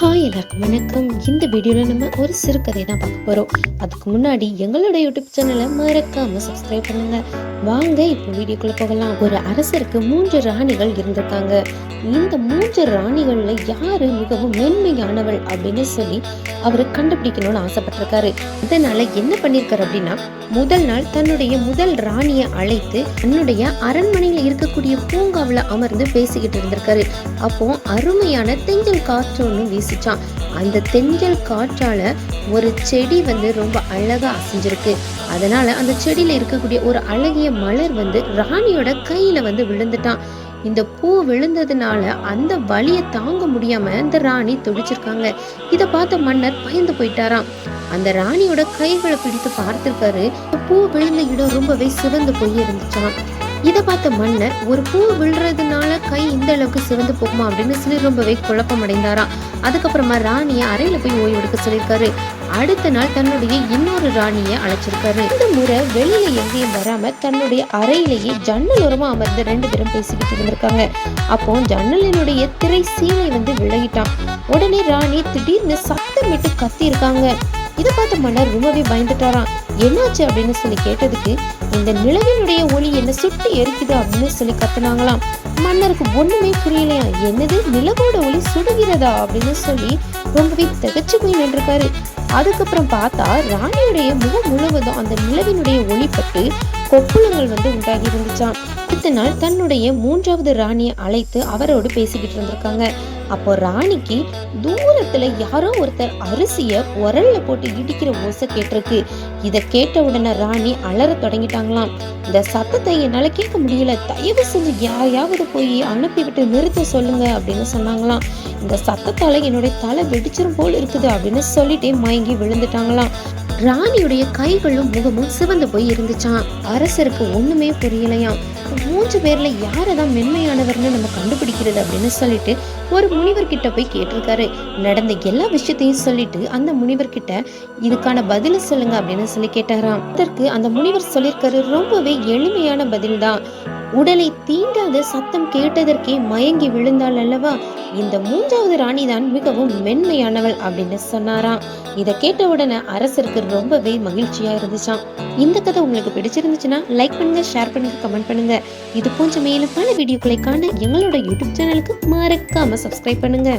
Hi எல்லாருக்கும் வணக்கம். இந்த வீடியோவில் நம்ம ஒரு சிறுகதை தான் பார்க்க போகிறோம் அதுக்கு முன்னாடி எங்களோட யூடியூப் சேனலை மறக்காம சப்ஸ்கிரைப் பண்ணுங்க. வாங்க இப்போ வீடியோக்குள்ள போகலாம். ஒரு அரசருக்கு மூன்று ராணிகள் இருந்திருக்காங்க. இந்த மூன்று ராணிகள்ல யாரு மிகவும் மென்மையானவள் அப்படின்னு சொல்லி அவர் கண்டுபிடிக்கணும்னு ஆசைப்பட்டிருக்காரு. இதனால என்ன பண்ணியிருக்காரு அப்படின்னா முதல் நாள் தன்னுடைய முதல் ராணியை அழைத்து தன்னுடைய அரண்மனையில் இருக்கக்கூடிய பூங்காவில் அமர்ந்து பேசிக்கிட்டு இருந்திருக்காரு. அப்போ அருமையான தெஞ்சல் காற்று ஒன்று வீசிச்சான் அந்த தெஞ்சல் காற்றால ஒரு செடி வந்து ரொம்ப அழகா அசைஞ்சிருக்கு. அதனால அந்த செடியில இருக்கக்கூடிய ஒரு அழகிய மலர் வந்து ராணியோட கையில வந்து விழுந்துட்டான். இந்த பூ விழுந்ததுனால அந்த வலியை தாங்க முடியாம இந்த ராணி துடிச்சிருக்காங்க. இதை பார்த்த மன்னர் பயந்து போயிட்டாராம். அந்த ராணியோட கைகளை பிடித்து பார்த்திருக்காரு. பூ விழுந்த இடம் ரொம்பவே சிவந்து போய் இருந்துச்சான் இதை பார்த்த மன்னர் ஒரு பூ விழுறதுனால கை இந்த அளவுக்கு சிவந்து போகுமா அப்படின்னு சொல்லி ரொம்பவே குழப்பம் அடைந்தாராம். அதுக்கப்புறமா ராணியை அறையில போய் ஓய்வு எடுக்க சொல்லியிருக்காரு. அடுத்த நாள் தன்னுடைய இன்னொரு ராணியை அழைச்சிருக்காரு. இந்த முறை வெளியில எங்கேயும் வராம தன்னுடைய அறையிலேயே ஜன்னல் ஓரமா அமர்ந்து ரெண்டு பேரும் பேசிக்கிட்டு இருந்திருக்காங்க. அப்போ ஜன்னலினுடைய திரை சீலை வந்து விலகிட்டான் உடனே ராணி திடீர்னு சத்தமிட்டு கத்தி இருக்காங்க இதை பார்த்த மன்னர் ரொம்பவே பயந்துட்டாராம். என்னாச்சு அப்படின்னு சொல்லி கேட்டதுக்கு இந்த நிலவினுடைய ஒளி என்ன சுட்டு எரிக்குது அப்படின்னு சொல்லி கத்துனாங்களாம். மன்னருக்கு ஒண்ணுமே புரியலையா? என்னது நிலவோட ஒளி சுடுகிறதா அப்படின்னு சொல்லி ரொம்பவே திகச்சு போய் நின்றுருக்காரு. அதுக்கப்புறம் பார்த்தா ராணியுடைய முகம் முழுவதும் அந்த நிலவினுடைய ஒளிப்பட்டு கொப்புளங்கள் வந்து உண்டாகி இருந்துச்சான் அடுத்த நாள் தன்னுடைய மூன்றாவது ராணியை அழைத்து அவரோடு பேசிக்கிட்டு இருந்திருக்காங்க. அப்போ ராணிக்கு தூரத்துல யாரோ ஒருத்தர் அரிசிய உரல்ல போட்டு இடிக்கிற ஓசை கேட்டிருக்கு. இதை கேட்ட உடனே ராணி அலற தொடங்கிட்டாங்களாம். இந்த சத்தத்தை என்னால கேட்க முடியல. தயவு செஞ்சு யாரையாவது போய் அனுப்பிவிட்டு நிறுத்த சொல்லுங்க அப்படின்னு சொன்னாங்களாம். இந்த சத்தத்தால என்னுடைய தலை வெடிச்சிரும் போல் இருக்குது அப்படின்னு சொல்லிட்டே மயங்கி விழுந்துட்டாங்களாம். ராணியுடைய கைகளும் முகமும் சிவந்து போய் இருந்துச்சான் அரசருக்கு ஒண்ணுமே புரியலையாம். மூன்று பேர்ல யாரதான் மென்மையானவர்னு நம்ம கண்டுபிடிக்கிறது அப்படின்னு சொல்லிட்டு ஒரு முனிவர் கிட்ட போய் கேட்டிருக்காரு. நடந்த எல்லா விஷயத்தையும் சொல்லிட்டு அந்த முனிவர் கிட்ட இதுக்கான பதிலை சொல்லுங்க அப்படின்னு சொல்லி கேட்டாராம். அதற்கு அந்த முனிவர் சொல்லியிருக்காரு ரொம்பவே எளிமையான பதில் தான் உடலை தீண்டாத சத்தம் கேட்டதற்கே மயங்கி விழுந்தாள் அல்லவா? இந்த மூன்றாவது ராணி தான் மிகவும் மென்மையானவள் அப்படின்னு சொன்னாராம். இதை கேட்ட உடனே அரசருக்கு ரொம்பவே மகிழ்ச்சியா இருந்துச்சாம். இந்த கதை உங்களுக்கு பிடிச்சிருந்துச்சுன்னா லைக் பண்ணுங்க ஷேர் பண்ணுங்க கமெண்ட் பண்ணுங்க. இது போன்ற மேலும் பல வீடியோக்களை காண எங்களோட யூடியூப் சேனலுக்கு மறக்காம சப்ஸ்கிரைப் பண்ணுங்க.